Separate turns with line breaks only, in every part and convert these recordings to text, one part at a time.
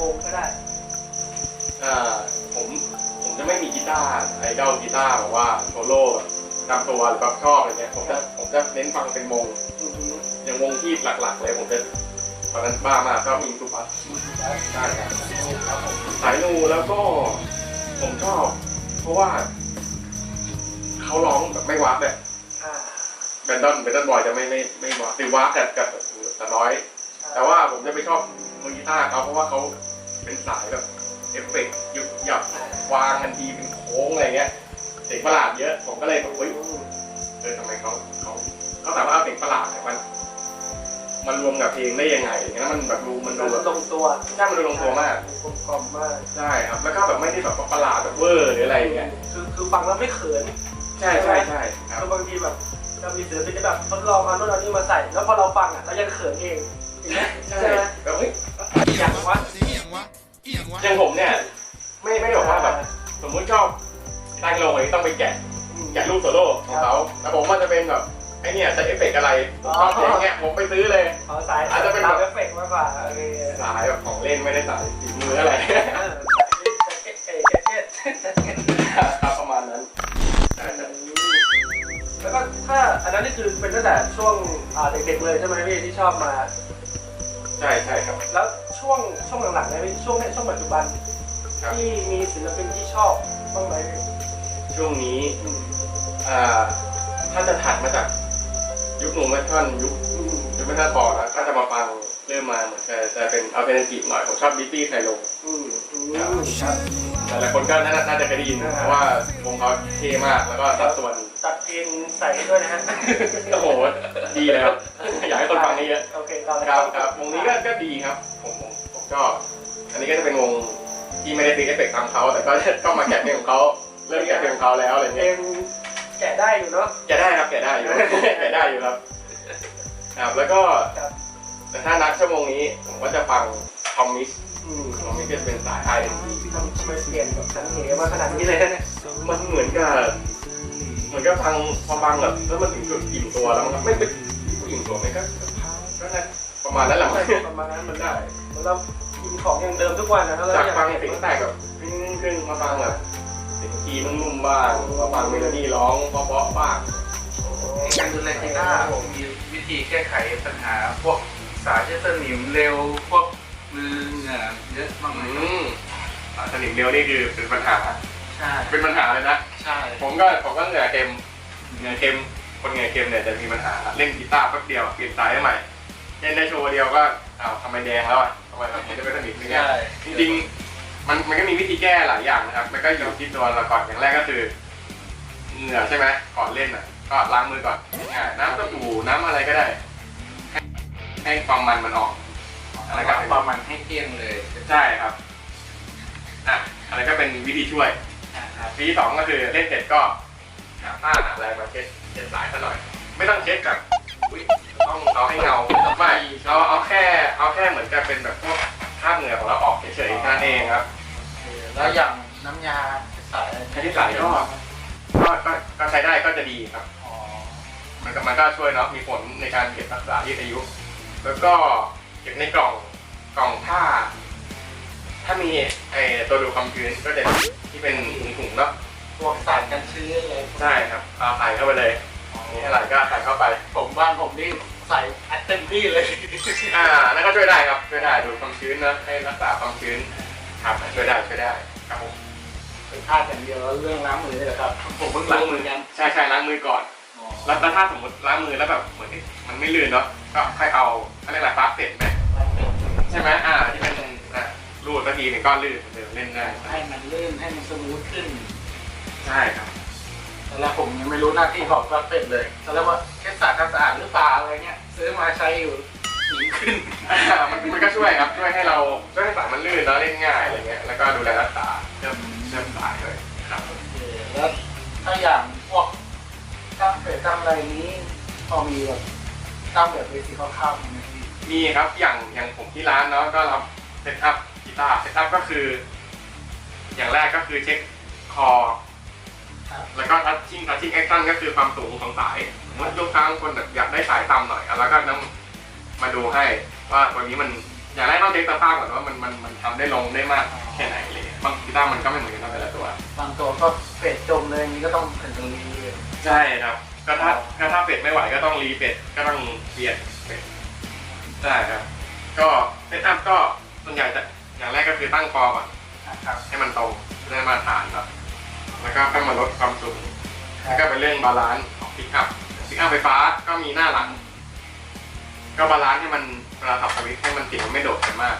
วงก็ได้
อ่าผมผมจะไม่มีกีตาร์ไอดอลกีตาร์แบบว่าโซโล่แบบตามตัวหรือแบบชอบอะไรเงี้ยผมจะผมจะเน้นฟังเป็นวง
อือฮึ
อย่างวงที่หลักๆเลยผมจะตอนนั้นบ้ามากชอบอินทูพัสใช่ครับ
ครับผม
สายนูแล้วก็ผมชอบ เพราะว่าเขาร้องแบบไม่วักแบบ
อ่า
แบนดอนแบนดอนบอยจะไม่ไม่ไม่วักหรือวักแต่กับแต่น้อย แต่ว่าผมจะไปชอบมือกีตาร์เขาเพราะว่าเขา เป็นสายแบบเอฟเฟกต์หยุดหยับวางทันทีเป็นโค้งอะไรเงี้ยเสียงประหลาดเยอะ ผมก็เลยแบบเฮ้ยเออทำไมเขาเขาเขาสามารถเอาเสียงประหลาดเนี่ยมันมันรวมกับเพลงได้ยังไงอย่างเงี้ยมันแบบดูมันดู
มัน
แบบ
ลงตัว
ใช่มันดูลงตัวมาก
กลมกล่อมมาก
ใช่ครับแล้วก็แบบไม่ได้แบบว่าประหลาดแบบเวอร์หรืออะไรอย่างเงี้ย
คือคือฟังแล้วไม่เขิน
ใช่ใช่ใช่ครับ
คือบางทีแบบเรามีศิลปินที่แบบทดลองมาโน่นเอานี่มาใส่ แล้วพอเราฟังอะเรายังเขินเองอย่างเงี้ย
ใช่
ใช่ไหม
แบบเฮ้ย
อย่างวะ
อย่างผมเนี่ย ไม่ไม่ได้บอกว่าแบบสมมุติชอบตั้งลงไว้ต้องไปแกะแกะรูปโซโล่ของเขาแต่ผมมันจะเป็นแบบไอเนี่ยใช้เอฟเฟกต์อะไรผมชอบเสียงเงี้ยผมไปซื้อเลย
ขอสาย
อาจจะเป็นแบบ
เอฟเฟกต์มากกว่าโอเค
สายแบบของเล่นไม่ได้สายฝีมืออะไร
เออแจ็คเก็ตแจ็คเก็ตแจ็คเก็ต
ครับประมาณนั้นใช่ใช่
แล้วก็ถ้าอันนั้นนี่คือเป็นตั้งแต่ช่วงอ่าเด็กๆเลยใช่ไหมพี่ที่ชอบมา
ใช่ใช่ครับ
แล้ว ช่วงช่วงหลังๆเนี่ยพี่ช่วงเนี้ยช่วงปัจจุบัน
ครับ
ที่มีศิลปินที่ชอบบ้างไหมพี่
ช่วงนี้
อืม
อ่าถ้าจะถัดมาจากยุคหนุ่มเมทัลยุค
อืม
ยุคเมทัลบอลแล้วก็จะมาฟังเริ่มมาเหมือนจะจะเป็นอัลเทอร์เนทีฟหน่อยผมชอบบิตตี้ไคโล
อืมอืมครับ
หลายๆคนก็น่าน่าจะเคยได้ยินเพราะว่าวงเขาเท่มากแล้วก็สัดส่วน
ตัดเพลงใส่ให้ด้วยนะฮะ
โอ้โห ดีเลยครับ อยากให้คนฟังเยอะ
โอเคเราเลย
ครับครับวงนี้ก็ก็ดีครับ ผมผม ผมชอบอันนี้ก็จะเป็นวงที่ไม่ได้ตีเอฟเฟกต์ตามเขาแต่ก็ก็มาแกะเพลงของเขาเริ่มแกะเพลงของเขาแล้วอะไร
เพล
เงี้ย
งแกะได้อยู่เนาะ
แกะได้ครับแกะได้อยู่แกะได้อยู่ครับครับแล้วก็
ครับ
แต่ถ้านัดชั่วโมงนี้ผมก็จะฟังทอมมิส
อืม
ทอมมิสจะเป็นสายไอ
พี่ทำทำไมเปลี่ยนแบบสังเหมาขนาดนี้เลยนะเนี่ย
มันเหมือนกับเหมือนกับฟังพอฟังแบบแล้วมันถึงจุดอิ่มตัวแล้วมันก็ไม่เป็นอิ่มตัวไม่ก็ก็น่า ประมาณนั้นแหละมั้ง
ประมาณนั้นมัน
ได้
เหมือนเรากินของอย่างเดิมทุกวันนะแล้ว
จาก
อยาก
ฟัง
เห็น
เสียงแต่แบบขึ้นขึ้นมาฟังแบบเสียงคีย์นุ่มๆบ้างมาฟังเมโลดี้ร้องเพราะๆบ้าง
ในการดูแลกีตาร์ผมมีวิธีแก้ไขปัญหา พวกสายที่สนิมเร็วพวกมือเหงื่อเยอะมากไหม
อืมอ่าสนิมเร็วนี่คือเป็นปัญหา
ใช่
เป็นปัญหาเลยนะ
ใช่
ผมก็ผมก็เหงื่อเค็มเหงื่อเค็มคนเหงื่อเค็มเนี่ยจะมีปัญหาเล่นกีตาร์แป๊บเดียวเปลี่ยนสายให้ใหม่ เล่นได้โชว์เดียวก็อ้าวทำไมแดงแล้วอะทำไมแบบมันจะไม่สนิทไม่ไง
ใช่
จริงๆมันมันก็มีวิธีแก้หลายอย่างนะครับมันก็อยู่ที่ตัวเราก่อนอย่างแรกก็คือเหงื่อใช่ไหมก่อนเล่นอะ ก็ล้างมือก่อนง่ายน้ำสบู่น้ำอะไรก็ได้ ให้ให้ความมันมันออก
อะไรกับประมาณให้เกลี้ยงเลย
ใช่ครับอะอะไรก็เป็นวิธีช่วย
นะครับ
วิธีสองก็คือเล่นเสร็จก็หาผ้าหาอะไรมาเช็ดเช็ดสายซะหน่อย ไม่ต้องเช็ดแบบอุ๊ย ต้องเอาให้เงาไม่เอาเอาแค่เอาแค่เหมือนกับเป็นแบบพวกคราบเหงื่อของเราออกเฉยๆแค่นั้นเองครับ
แล้วอย่างน้ำยาสาย
ใช้ที่สายก็ก็ก็ก็ใช้ได้ก็จะดีครับ
อ๋อ
มันก็มันก็ช่วยเนาะมีผลในการเก็บรักษายืดอายุ แล้วก็เก็บในกล่องกล่องผ้า ถ้ามีไอตัวดูดความชื้นก็จะที่เป็นถุงๆเนาะ
พวกสารกันชื้นเลย
ใช่ครับเอาใส่เข้าไปเลย มีอะไรก็ใส่เข้าไป
ผมบ้านผมนี่ใส่อัดเต็มที่เลย
อ่านั่นก็ช่วยได้ครับ ช่วยได้ดูดความชื้นนะให้รักษาความชื้นครับช่วยได้ช่วยได้ครับผม
เป็นพลาดอย่างเดียวแล้วเรื่องล้างมือนี่แหละครับ ผมเพิ่งล้างมือกัน
ใช่ใช่ล้างมือก่อน
อ๋อ
แล้วแล้วถ้าสมมติล้างมือแล้วแบบเหมือนมันไม่ลื่นเนาะก็ค่อยเอาอะไรล่ะปั๊บเสร็จไหมใช่ไหมอ่าที่เป็นอะรูดสักทีหนึ่งก้อนลื่นเหมือนเดิมเล่นได้
ให้มันลื่นให้มันสมูทขึ้น
ใช่ครับ
ต อนแรกผมยังไม่รู้หน้าที่ของปั๊บเป็ดเลยตอนแรกว่าแค่สะอาดสะอาดหรือเปล่าอะไรเงี้ย ซื้อมาใช้อยู่หนีขึ้น
อ่ามันมันก็ช่วยครับ ช่วยให้เราช่วยให้สายมันลื่นแล้วเล่นง่ายอะไรเงี้ย แล้วก็ดูแลรักษาเชื่อมเชื่อมสายเลยครับ
โอเคแล้วถ้าอย่างพวกตั้งเป็ดตั้งอะไรนี้พอมีแบบตั้งแบบเบสิคข้าวๆไหมพี่
มีครับ อย่างอย่างผมที่ร้านเนาะก็รับเซตอัพกีตาร์เซตอัพก็คือ อย่างแรกก็คือเช็คคอ
ครับ
แล้วก็ทัชชิ่งทัชชิ่งแอคชั่นก็คือความสูงของสายสมมติลูกค้าบางคนแบบอยากได้สายต่ำหน่อยอะแล้วก็นำมาดูให้ว่าตัวนี้มันอย่างแรกต้องเช็คสภาพก่อนว่ามันมันมันทำได้ลงได้มากแค่ไหนเลยบางกีตาร์มันก็ไม่เหมือนกันแต่ละตัว
บางตัวก็เฟดจมเลยอย่างนี้ก็ต้องถึงตรงนี้
ใช่ครับก็ถ้าก็ถ้าเป็ดไม่ไหวก็ต้องรีเป็ดก็ต้องเปลี่ยนเป็ดใช่ครับ ก็เซตอัพก็ส่วนใหญ่จะอย่างแรกก็คือตั้งคอก่อน
นะครับ
ให้มันตรงได้มาตรฐานครับ แล้วก็ค่อยมาลดความสูงแล้วก็เป็นเรื่องบาลานซ์ของพิกอัพพิกอัพไฟฟ้าก็มีหน้าหลัง ก็บาลานซ์ให้มันเวลาสับสวิตช์ให้มันเสียงไม่โดดกันมาก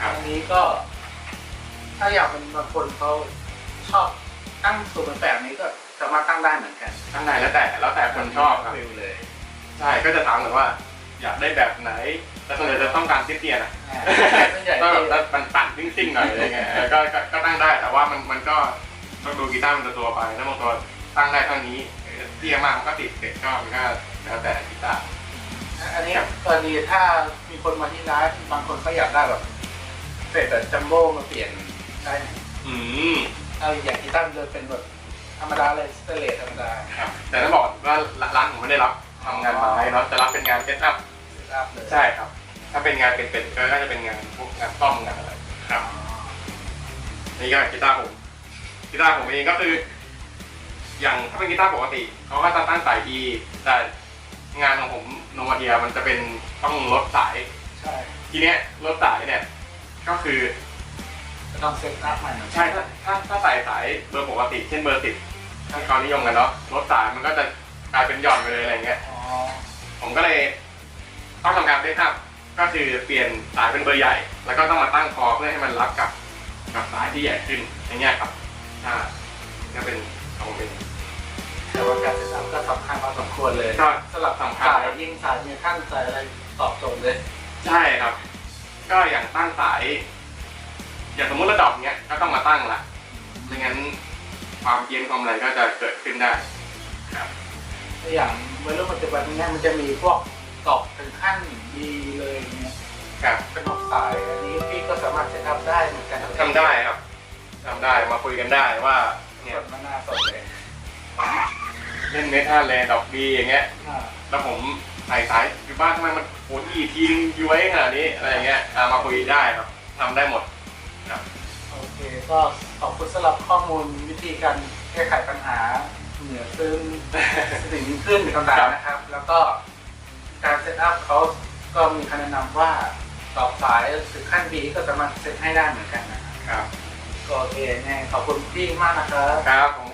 ครับ
อันนี้ก็ ถ้าอยากเป็นบางคนเขาชอบตั้งสูงเป็นแบบนี้ก็สามารถตั้งได้เหมือนกัน
ข้างในแล้วแต่แล้วแต่คนชอบครับ
ฟิลเลย
ใช่ก็จะถามกันว่า อยากได้แบบไหนแต่ส่วนใหญ่จะต้องการเตี้ยๆนะ
อ่าส่วนใหญ่
ก็
ที่
แบบมันปั่นซิ่งๆหน่อยอะไรเงี้ยเออก็ก็ก็ตั้งได้แต่ว่ามันมันก็ ต้องดูกีตาร์มันตัวตัวไปถ้าบางตัวตั้งได้เท่านี้เออเตี้ยมากมันก็ติดเด็กก็มันก็แล้วแต่กีตาร์
อันนี้กรณีถ้ามีคนมาที่ร้านบางคนเขาอยากได้แบบเฟดแบบจัมโบ้มาเปลี่ยนได้ไหม
อืม
เอาอย่างกีตาร์เดินเป็นแบบธรรมดาเลยสเตเลสธรรมดา
ครับแต่ต้องบอกว่าร้านผมไม่ได้รับทำงานไม้เนาะแต่รับเป็นงานเซตอัพ
รับเลย
ใช่ครับ ถ้าเป็นงานเป็นๆก็จะเป็นงานพวกงานซ่อมงานอะไรครับนี่ก็กีตาร์ผม กีตาร์ผมเองก็คือ อย่างถ้าเป็นกีตาร์ปกติเขาก็จะตั้งสาย E แต่งานของผมโนมาเดียมันจะเป็นต้องลดสาย
ใช่
ทีเนี้ยลดสายเนี่ยก็คือ
จะต้องเซ็ตอัพใหม่เหมือนกัน
ใช่ถ้าถ้าถ้าใส่สายเบอร์ปกติ เช่นเบอร์สิบที่เขานิยมกันเนาะลดสายมันก็จะกลายเป็นหย่อนไปเลยอะไรเงี้ย
อ๋อ
ผมก็เลยต้องทำการเซตอัพก็คือเปลี่ยนสายเป็นเบอร์ใหญ่ แล้วก็ต้องมาตั้งคอเพื่อให้มันรับกับกับสายที่ใหญ่ขึ้นอย่างเงี้ยครับ ใช่ก็เป็นของผมเอง
แต่ว่าการเซ็ตอัพก็สำคัญพอสมควรเลย
ก็
สลับ
สำคัญ
สาย
ครับ
ยิงสายมีขั้นสายอะไรตอบโจทย์เลย
ใช่ครับ ก็อย่างตั้งสาย อย่างสมมติระดับเนี้ยก็ต้องมาตั้งละไม่งั้นความเพี้ยนความอะไรก็จะเกิดขึ้นได้ครับ
ตัวอย่างเมื่อรุ่นปัจจุบันเนี้มันจะมีพวกตอบถึงขั้นดีเลยอย่างเงี้ย
ครับ
เป็นออกสายอันนี้พี่ก็สามารถเซ็ตอัพได้เหมือนกัน
ทำได้ครับ ทำได้มาคุยกันได้ว่าเนี่ย
สดมาหน้าสดเลย
เล่นเมทัลเลยดอกดีอย่างเงี้ย
อ่า
แล้วผมใส่สายอยู่บ้านทำไมมันโหอีกทีนึงย้วยขนาดนี้อะไรอย่างเงี้ยอะมาคุยได้ครับทำได้หมด
โอเค ก็ขอบคุณสำหรับข้อมูลวิธีการแก้ไขปัญหา เหนือซึ่ง สิ่งยิ่งขึ้นต่างๆนะครับ แล้วก็การเซตอัพเขาก็มีคำแนะนำว่าต่อสายถึงขั้นบีก็สามารถเซตให้ได้เหมือนกันนะครับ
ครับ
ก็ โอเคแน่ขอบคุณพี่มากนะครับ
ครับผมครับ